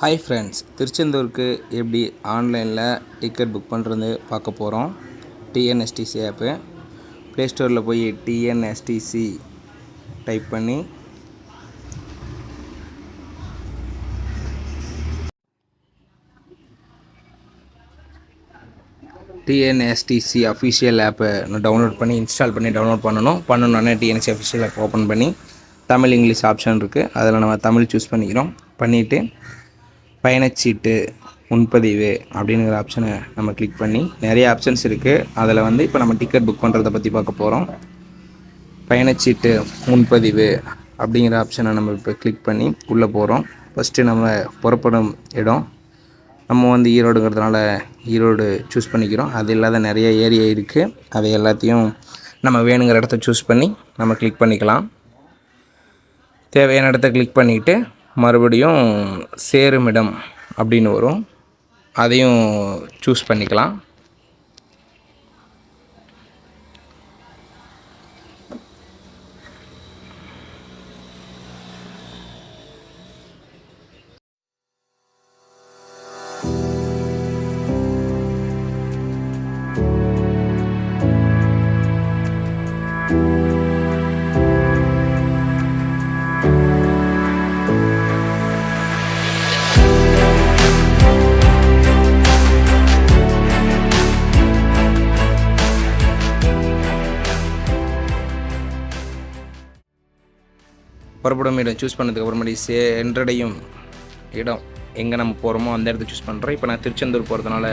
Hi friends திருச்செந்தூருக்கு எப்படி ஆன்லைனில் டிக்கெட் புக் பண்ணுறது பார்க்க போகிறோம் டிஎன்எஸ்டிசி ஆப்பு ப்ளே ஸ்டோரில் போய் டிஎன்எஸ்டிசி டைப் பண்ணி டிஎன்எஸ்டிசி அஃபிஷியல் ஆப்பை டவுன்லோட் பண்ணி இன்ஸ்டால் பண்ணி டவுன்லோட் பண்ணணும். பண்ணணுன்னே டிஎன்எஸ்சி அஃபிஷியல் ஆப் ஓப்பன் பண்ணி தமிழ் இங்கிலீஷ் ஆப்ஷன் இருக்குது அதில் நம்ம தமிழ் சூஸ் பண்ணிக்கிறோம். பண்ணிவிட்டு பயணச்சீட்டு முன்பதிவு அப்படிங்கிற ஆப்ஷனை நம்ம கிளிக் பண்ணி நிறைய ஆப்ஷன்ஸ் இருக்குது அதில் வந்து இப்போ நம்ம டிக்கெட் புக் பண்ணுறதை பற்றி பார்க்க போகிறோம் பயணச்சீட்டு முன்பதிவு அப்படிங்கிற ஆப்ஷனை நம்ம இப்போ கிளிக் பண்ணி உள்ளே போகிறோம் ஃபஸ்ட்டு நம்ம புறப்படும் இடம். நம்ம வந்து ஈரோடுங்கிறதுனால ஈரோடு சூஸ் பண்ணிக்கிறோம். அது இல்லாத நிறைய ஏரியா இருக்குது அதை எல்லாத்தையும் நம்ம வேணுங்கிற இடத்த சூஸ் பண்ணி நம்ம கிளிக் பண்ணிக்கலாம். தேவையான இடத்த கிளிக் பண்ணிவிட்டு மறுபடியும் சேருமிடம் அப்படின்னு வரும். அதையும் சூஸ் பண்ணிக்கலாம். புறப்படும் இடம் சூஸ் பண்ணதுக்கு அப்புறமேடி சென்றடையும் இடம் எங்கே நம்ம போகிறோமோ அந்த இடத்த சூஸ் பண்ணுறோம் இப்போ நான் திருச்செந்தூர் போகிறதுனால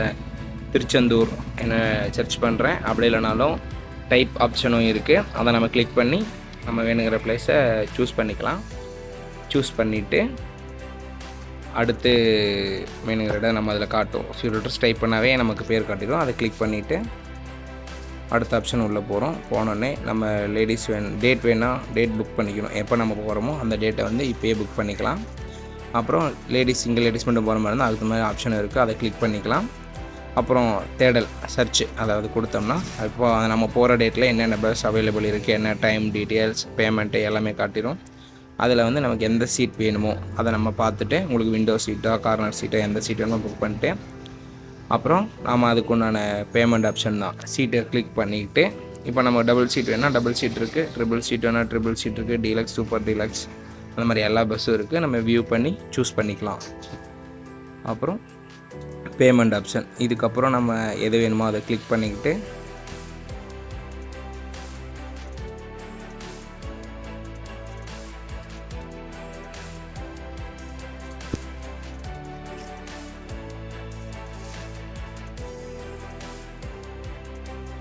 திருச்செந்தூர் என்ன சர்ச் பண்ணுறேன் அப்படி இல்லைனாலும் டைப் ஆப்ஷனும் இருக்குது அதை நம்ம கிளிக் பண்ணி நம்ம வேணுங்கிற பிளேஸை சூஸ் பண்ணிக்கலாம். சூஸ் பண்ணிவிட்டு அடுத்து வேணுங்கிற இடம் நம்ம அதில் காட்டும் ஃபில்டர்ஸ் டைப் பண்ணாவே நமக்கு பேர் காட்டிடும். அதை கிளிக் பண்ணிவிட்டு அடுத்த ஆப்ஷன் உள்ளே போகிறோம் போனோடனே நம்ம லேடிஸ் வேணும் டேட் வேணால் டேட் புக் பண்ணிக்கணும். எப்போ நம்ம போகிறோமோ அந்த டேட்டை வந்து இப்போயே புக் பண்ணிக்கலாம். அப்புறம் லேடிஸ் சிங்கிள் லேடிஸ் மட்டும் போகிற மாதிரி இருந்தால் அதுக்கு மாதிரி ஆப்ஷன் இருக்குது அதை கிளிக் பண்ணிக்கலாம். அப்புறம் தேடல் சர்ச் அதாவது கொடுத்தோம்னா இப்போ நம்ம போகிற டேட்டில் என்னென்ன பஸ் அவைலபிள் இருக்குது என்ன டைம் டீட்டெயில்ஸ் பேமெண்ட்டு எல்லாமே காட்டிடும் அதில் வந்து நமக்கு எந்த சீட் வேணுமோ அதை நம்ம பார்த்துட்டு உங்களுக்கு விண்டோ சீட்டோ கார்னர் சீட்டோ எந்த சீட் வேணுமோ புக் பண்ணிட்டு அப்புறம் நாம் அதுக்கு உண்டான பேமெண்ட் ஆப்ஷன் தான் சீட்டை கிளிக் பண்ணிக்கிட்டு இப்போ நம்ம டபுள் சீட் வேணால் டபுள் சீட் இருக்குது ட்ரிபிள் சீட் வேணால் ட்ரிபிள் சீட் இருக்குது டீலக்ஸ் சூப்பர் டீலக்ஸ் அந்த மாதிரி எல்லா பஸ்ஸும் இருக்குது நம்ம வியூ பண்ணி சூஸ் பண்ணிக்கலாம். அப்புறம் பேமெண்ட் ஆப்ஷன் இதுக்கப்புறம் நம்ம எது வேணுமோ அதை கிளிக் பண்ணிக்கிட்டு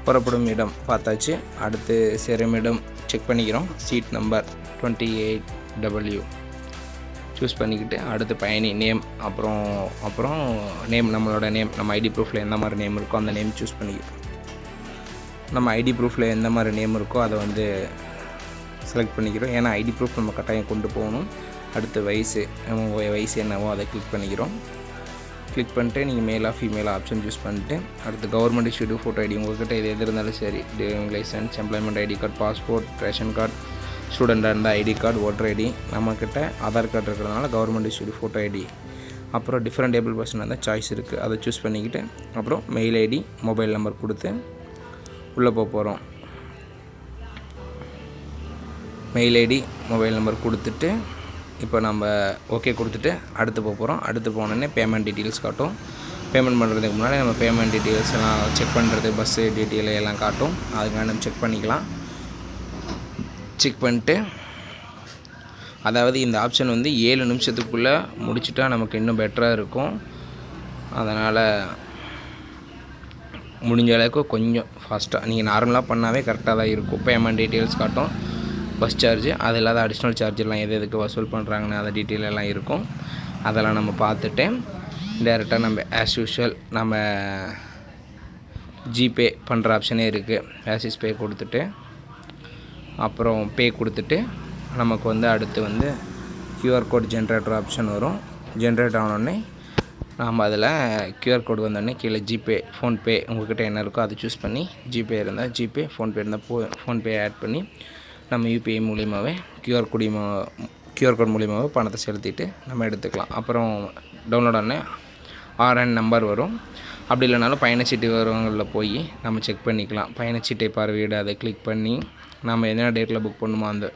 புறப்படும் இடம் பார்த்தாச்சு. அடுத்து சேரும் இடம் செக் பண்ணிக்கிறோம். Seat number twenty eight W choose பண்ணிக்கிட்டு அடுத்து பயணி நேம் அப்புறம் அப்புறம் நேம் நம்மளோட நேம் நம்ம ஐடி ப்ரூஃபில் எந்த மாதிரி நேம் இருக்கோ அந்த நேம் சூஸ் பண்ணிக்கிறோம். நம்ம ஐடி ப்ரூஃபில் எந்த மாதிரி நேம் இருக்கோ அதை வந்து செலக்ட் பண்ணிக்கிறோம். ஏன்னா ஐடி ப்ரூஃப் நம்ம கட்டாயம் கொண்டு போகணும். அடுத்து வயசு நம்ம வயசு என்னவோ அதை கிளிக் பண்ணிக்கிறோம். கிளிக் பண்ணிட்டு நீங்கள் மேலாக ஃபீமேலாக ஆப்ஷன் சூஸ் பண்ணிட்டு அடுத்து கவர்மெண்ட் இஷ்யூடு ஃபோட்டோ ஐடி உங்கள்கிட்ட எது எது இருந்தாலும் சரி driving licence employment ID card passport ration card ஸ்டூடெண்டாக இருந்தால் ஐடி கார்டு ஓட்டர் ஐடி நம்மக்கிட்ட ஆதார் கார்டு இருக்கிறதுனால கவர்மெண்ட் இஷ்யூடு ஃபோட்டோ ஐடி அப்புறம் டிஃப்ரெண்ட் டேபிள் பர்சன் இருந்தால் சாய்ஸ் இருக்குது அதை சூஸ் பண்ணிக்கிட்டு அப்புறம் மெயில் ஐடி மொபைல் நம்பர் கொடுத்து உள்ளே போக போகிறோம் மெயில் ஐடி மொபைல் நம்பர் கொடுத்துட்டு இப்போ நம்ம ஓகே கொடுத்துட்டு அடுத்து போக போகிறோம் அடுத்து போனோடனே பேமெண்ட் டீட்டெயில்ஸ் காட்டும். பேமெண்ட் பண்ணுறதுக்கு முன்னாடி நம்ம பேமெண்ட் டீட்டெயில்ஸ் எல்லாம் செக் பண்ணுறது பஸ்ஸு டீட்டெயில் எல்லாம் காட்டும். அதுக்காக நம்ம செக் பண்ணிக்கலாம். செக் பண்ணிட்டு அதாவது இந்த ஆப்ஷன் வந்து ஏழு நிமிஷத்துக்குள்ளே முடிச்சுட்டா நமக்கு இன்னும் பெட்டராக இருக்கும். அதனால் முடிஞ்ச அளவுக்கு கொஞ்சம் ஃபாஸ்ட்டாக நீங்கள் நார்மலாக பண்ணாவே கரெக்டாக தான் இருக்கும். பேமெண்ட் டீட்டெயில்ஸ் காட்டும். பஸ் சார்ஜ் அது இல்லாத அடிஷ்னல் சார்ஜெல்லாம் எது எதுக்கு வசூல் பண்ணுறாங்கன்னு அதை டீட்டெயில் எல்லாம் இருக்கும். அதெல்லாம் நம்ம பார்த்துட்டு டேரெக்டாக நம்ம ஆஸ் யூஷுவல் நம்ம ஜிபே பண்ணுற ஆப்ஷனே இருக்குது ஆசிஸ் பே கொடுத்துட்டு அப்புறம் பே கொடுத்துட்டு நமக்கு வந்து அடுத்து வந்து க்யூஆர் கோட் ஜென்ரேட்டர் ஆப்ஷன் வரும். ஜென்ரேட் ஆனோடனே நாம் அதில் க்யூஆர் கோடு வந்தோடனே கீழே ஜிபே ஃபோன்பே உங்கள்கிட்ட என்ன இருக்கோ அதை சூஸ் பண்ணி ஜிபே இருந்தால் ஜிபே ஃபோன்பே இருந்தால் போ ஃபோன்பே ஆட் பண்ணி நம்ம யூபிஐ மூலியமாகவே க்யூஆர் மூலியமாக கியூஆர் கோட் மூலியமாகவே பணத்தை செலுத்திட்டு நம்ம எடுத்துக்கலாம். அப்புறம் டவுன்லோட் ஆன ஆர்என் நம்பர் வரும். அப்படி இல்லைனாலும் பயணச்சீட்டு விவரங்களில் போய் நம்ம செக் பண்ணிக்கலாம். பயணச்சீட்டை பார்வையிட அதை கிளிக் பண்ணி நம்ம என்ன டேட்டில் புக் பண்ணுமோ அந்த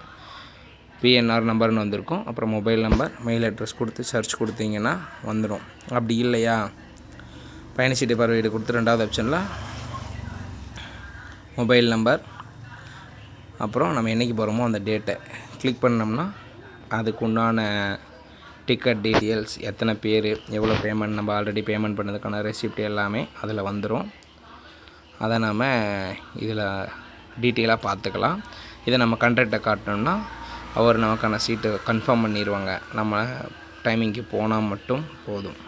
பிஎன்ஆர் நம்பர்னு வந்திருக்கும். அப்புறம் மொபைல் நம்பர் மெயில் அட்ரஸ் கொடுத்து சர்ச் கொடுத்தீங்கன்னா வந்துடும் அப்படி இல்லையா? பயணச்சீட்டை பார்வையிட கொடுத்து ரெண்டாவது ஆப்ஷனில் மொபைல் நம்பர் அப்புறம் நம்ம என்றைக்கு போகிறோமோ அந்த டேட்டை கிளிக் பண்ணோம்னா அதுக்கு உண்டான டிக்கெட் டீட்டெயில்ஸ் எத்தனை பேர் எவ்வளோ பேமெண்ட் நம்ம ஆல்ரெடி பேமெண்ட் பண்ணதுக்கான ரெசிப்ட் எல்லாமே அதில் வந்துடும் அதை நாம் இதில் டீட்டெயிலாக பார்த்துக்கலாம். இதை நம்ம கண்ட்ராக்டை காட்டினோம்னா அவர் நமக்கான சீட்டு கன்ஃபார்ம் பண்ணிடுவாங்க நம்ம டைமிங்க்கு போனால் மட்டும் போதும்.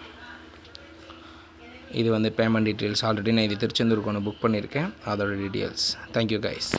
இது வந்து பேமெண்ட் டீட்டெயில்ஸ் ஆல்ரெடி நான் இது திருச்செந்தூருக்கு ஒன்று புக் பண்ணியிருக்கேன் அதோட டீட்டெயில்ஸ் தேங்க்யூ கைஸ்